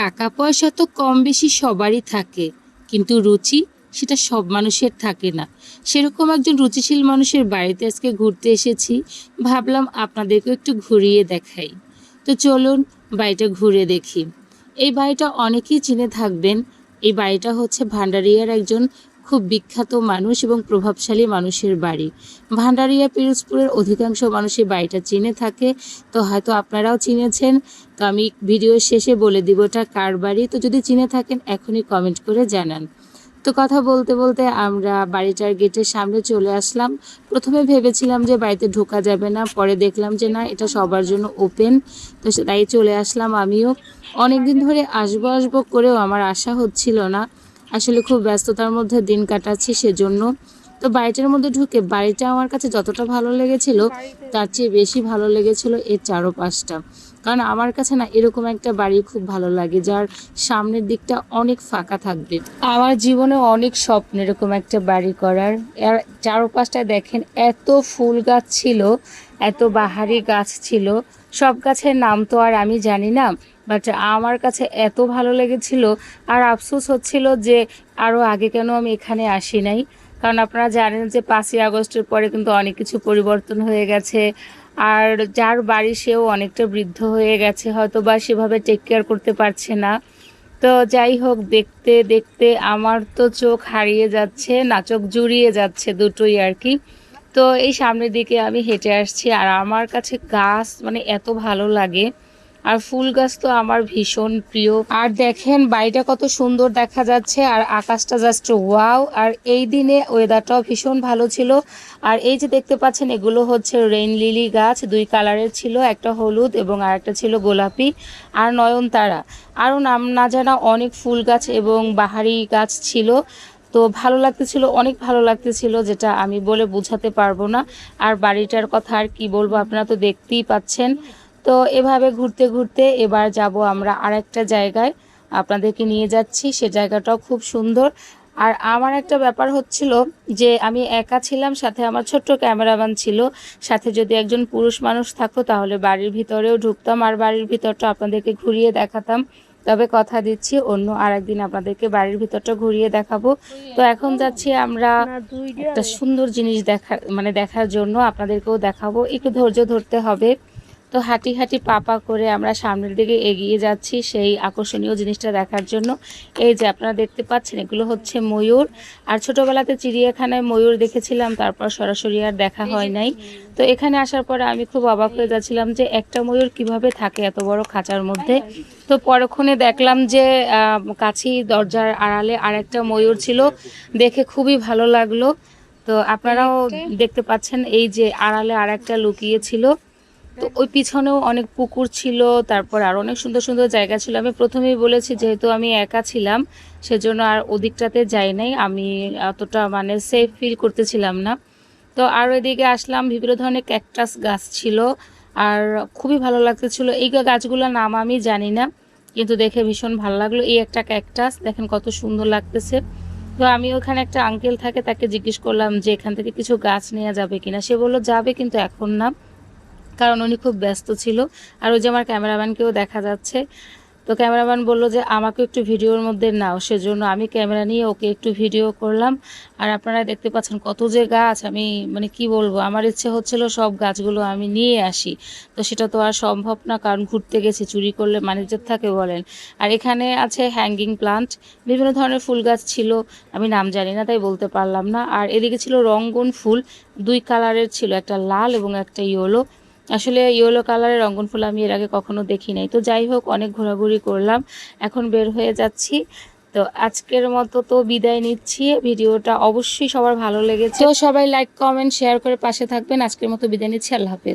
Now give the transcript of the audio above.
টাকা পয়সা তো কম বেশি সবারই থাকে, কিন্তু রুচি সেটা সব মানুষের থাকে না। সেরকম একজন রুচিশীল মানুষের বাড়িতে আজকে ঘুরতে এসেছি, ভাবলাম আপনাদেরকে একটু ঘুরিয়ে দেখাই। তো চলুন বাড়িটা ঘুরে দেখি। এই বাড়িটা অনেকেই চিনে থাকবেন, এই বাড়িটা হচ্ছে ভান্ডারিয়ার একজন খুব বিখ্যাত মানুষ এবং প্রভাবশালী মানুষের বাড়ি। ভান্ডারিয়া পিরোজপুরের অধিকাংশ মানুষই বাড়িটা চিনে থাকে। তো হয়তো আপনারাও চিনেছেন। তো আমি ভিডিও শেষে বলে দিব এটা কার বাড়ি। তো যদি চিনে থাকেন, এখনই কমেন্ট করে জানান। তো কথা বলতে বলতে আমরা বাড়িটার গেটের সামনে চলে আসলাম। প্রথমে ভেবেছিলাম যে বাড়িতে ঢোকা যাবে না। পরে দেখলাম যে না, এটা সবার জন্য ওপেন। তো তাই চলে আসলাম আমিও। অনেকদিন ধরে আসব আসব করেও আমার আশা হচ্ছিল না। আসলে খুব ব্যস্ততার মধ্যে দিন কাটাচ্ছি সেজন্য। তো বাড়িটার মধ্যে ঢুকে বাড়িটা আমার কাছে যতটা ভালো লেগেছিল, তার চেয়ে বেশি ভালো লেগেছিল এর চারোপাশটা। কারণ আমার কাছে না এরকম একটা বাড়ি খুব ভালো লাগে, যার সামনের দিকটা অনেক ফাঁকা থাকবে। আমার জীবনে অনেক স্বপ্ন এরকম একটা বাড়ি করার। আর চারোপাশটা দেখেন, এত ফুল গাছ ছিল, এত বাহারি গাছ ছিল। সব গাছের নাম তো আর আমি জানি না। বাট আমার কাছে এত ভালো লেগেছিল আর আফসোস হচ্ছিল যে আরও আগে কেন আমি এখানে আসি নাই। কারণ আপনারা জানেন যে পাঁচই আগস্টের পরে কিন্তু অনেক কিছু পরিবর্তন হয়ে গেছে আর যার বাড়ি সেও অনেকটা বৃদ্ধ হয়ে গেছে হয়তো বা সেভাবে টেক কেয়ার করতে পারছে না। তো যাই হোক, দেখতে দেখতে আমার তো চোখ হারিয়ে যাচ্ছে, না, চোখ জুড়িয়ে যাচ্ছে দুটোই আর কি। তো এই সামনের দিকে আমি হেঁটে আসছি আর আমার কাছে গাছ মানে এত ভালো লাগে। আর ফুল গাছ তো আমার ভীষণ প্রিয়। আর দেখেন, বাড়িটা কত সুন্দর দেখা যাচ্ছে, আর আকাশটা জাস্ট ওয়াও আর এই দিনে ওয়েদারটাও ভীষণ ভালো ছিল। আর এই যে দেখতে পাচ্ছেন, এগুলো হচ্ছে রেইন লিলি গাছ। দুই কালারের ছিল, একটা হলুদ এবং আরেকটা ছিল গোলাপি আর নয়নতারা। আরও নাম না জানা অনেক ফুল গাছ এবং বাহারি গাছ ছিল। তো ভালো লাগতেছিল, অনেক ভালো লাগতেছিল, যেটা আমি বলে বোঝাতে পারব না। আর বাড়িটার কথা আর কি বলব, আপনারা তো দেখতেই পাচ্ছেন। তো এভাবে ঘুরতে ঘুরতে এবার যাব আমরা আরেকটা জায়গায়। আপনাদেরকে নিয়ে যাচ্ছি, সে জায়গাটাও খুব সুন্দর। আর আমার একটা ব্যাপার হচ্ছিল যে আমি একা ছিলাম, সাথে আমার ছোট্ট ক্যামেরাম্যান ছিল। সাথে যদি একজন পুরুষ মানুষ থাকতো, তাহলে বাড়ির ভিতরেও ঢুকতাম আর বাড়ির ভিতরটা আপনাদেরকে ঘুরিয়ে দেখাতাম। তবে কথা দিচ্ছি, অন্য আরেকদিন আপনাদেরকে বাড়ির ভিতরটা ঘুরিয়ে দেখাবো। তো এখন যাচ্ছি আমরা একটা সুন্দর জিনিস দেখার মানে দেখার জন্য। আপনাদেরকেও দেখাবো, একটু ধৈর্য ধরতে হবে। তো হাঁটি হাঁটি পাপা করে আমরা সামনের দিকে এগিয়ে যাচ্ছি সেই আকর্ষণীয় জিনিসটা দেখার জন্য। এই যে আপনারা দেখতে পাচ্ছেন এগুলো হচ্ছে ময়ূর। আর ছোটবেলাতে চিড়িয়াখানায় ময়ূর দেখেছিলাম তারপর সরাসরি আর দেখা হয় নাই। তো এখানে আসার পরে আমি খুব অবাক হয়ে যাচ্ছিলাম যে একটা ময়ূর কীভাবে থাকে এত বড় খাঁচার মধ্যে। তো পরক্ষণে দেখলাম যে আহ, কাছেই দরজার আড়ালে আরেকটা ময়ূর ছিল। দেখে খুবই ভালো লাগল। তো আপনারাও দেখতে পাচ্ছেন এই যে আড়ালে আরেকটা লুকিয়ে ছিল। তো ওই পিছনেও অনেক পুকুর ছিল, তারপর আর অনেক সুন্দর সুন্দর জায়গা ছিল। আমি প্রথমেই বলেছি যেহেতু আমি একা ছিলাম, সেজন্য আর ওদিকটাতে যাই নাই। আমি অতটা মানে সেফ ফিল করতেছিলাম না। তো আর ওইদিকে আসলাম, বিভিন্ন ধরনের ক্যাকটাস গাছ ছিল, আর খুবই ভালো লাগতেছিল। এই গাছগুলোর নাম আমি জানি না, কিন্তু দেখে ভীষণ ভালো লাগল। এই একটা ক্যাকটাস দেখেন কত সুন্দর লাগতেছে। তো আমি ওখানে একটা আঙ্কেল থাকে, তাকে জিজ্ঞেস করলাম যে এখান থেকে কিছু গাছ নেওয়া যাবে কিনা? সে বলল, যাবে কিন্তু এখন না। কারণ উনি খুব ব্যস্ত ছিল। আর ওই যে আমার ক্যামেরাম্যানকেও দেখা যাচ্ছে। তো ক্যামেরাম্যান বলল যে, আমাকে একটু ভিডিওর মধ্যে নাও। সেজন্য আমি ক্যামেরা নিয়ে ওকে একটু ভিডিও করলাম। আর আপনারা দেখতে পাচ্ছেন কত যে গাছ। আমি মানে কি বলব, আমার ইচ্ছে হচ্ছিল সব গাছগুলো আমি নিয়ে আসি। তো সেটা তো আর সম্ভব না, কারণ ঘুরতে গেছি, চুরি করলে ম্যানেজার থাকে বলেন। আর এখানে আছে হ্যাঙ্গিং প্লান্ট বিভিন্ন ধরনের ফুল গাছ ছিল, আমি নাম জানি না, তাই বলতে পারলাম না। আর এদিকে ছিল রঙ্গন ফুল, দুই কালারের ছিল, একটা লাল এবং একটা ইয়েলো আসলে ইয়েলো কালারের রঙ্গন ফুল আমি এর আগে কখনো দেখি নাই তো যাই হোক অনেক ঘোরাঘুরি করলাম, এখন বের হয়ে যাচ্ছি। তো আজকের মতো তো বিদায় নিচ্ছি। ভিডিওটা অবশ্যই সবার ভালো লেগেছে। তো সবাই লাইক কমেন্ট শেয়ার করে পাশে থাকবেন। আজকের মতো বিদায় নিচ্ছি। আল্লাহ হাফেজ।